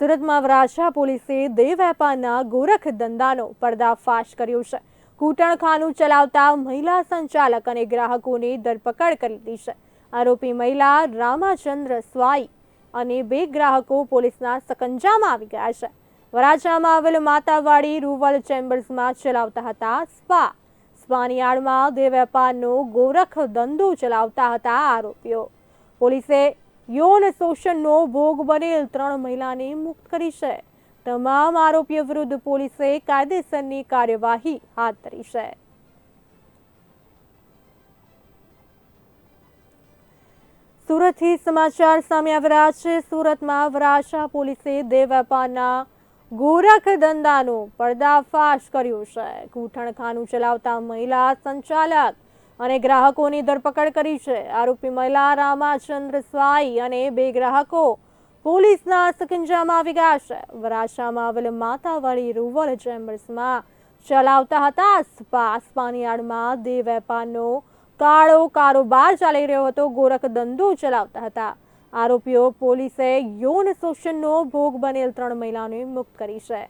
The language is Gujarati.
સુરતમાં વરાછા પોલીસે દેહ વેપારના ગોરખ ધંધાનો પર્દાફાશ કર્યો છે. ઘૂંટણખાનું ચલાવતા મહિલા સંચાલક અને ગ્રાહકોની ધરપકડ કરી દીધી છે. આરોપી મહિલા રામાચંદ્ર સ્વાઈ અને બે ગ્રાહકો પોલીસના સકંજામાં આવી ગયા છે. વરાછામાં આવેલ માતાવાડી રૂરલ ચેમ્બર્સમાં ચલાવતા હતા સ્પા. સ્પાની આડમાં દેહ વેપારનો ગોરખ ધંધો ચલાવતા હતા આરોપીઓ. પોલીસે યૌન શોષણનો ભોગ બનેલ ત્રણ મહિલાને મુક્ત કરી છે. તમામ આરોપીઓ વિરુદ્ધ પોલીસે કાયદેસરની કાર્યવાહી હાથ ધરી છે. સુરતથી સમાચાર સામે આવી રહ્યા છે. સુરતમાં વરાછા પોલીસે દેહ વેપારના ગોરખ ધંધાનો પર્દાફાશ કર્યો છે. ઘૂંટણખાનું ચલાવતા મહિલા સંચાલક અને ગ્રાહકોની ધરપકડ કરી છે. આરોપી મહિલા રામાચંદ્ર સ્વાઈ અને બે ગ્રાહકો પોલીસના સકંજામાં આવી ગયા છે. વરાછામાં આવેલ માતાવાડી રૂરલ ચેમ્બર્સમાં ચલાવતા હતા. સ્પા સ્પાની આડમાં દેહ વેપારનો કાળો કારોબાર ચાલી રહ્યો હતો. ગોરખ ધંધો ચલાવતા હતા. આરોપીઓ પોલીસે યૌન શોષણનો ભોગ બનેલ ત્રણ મહિલાઓને મુક્ત કરી છે.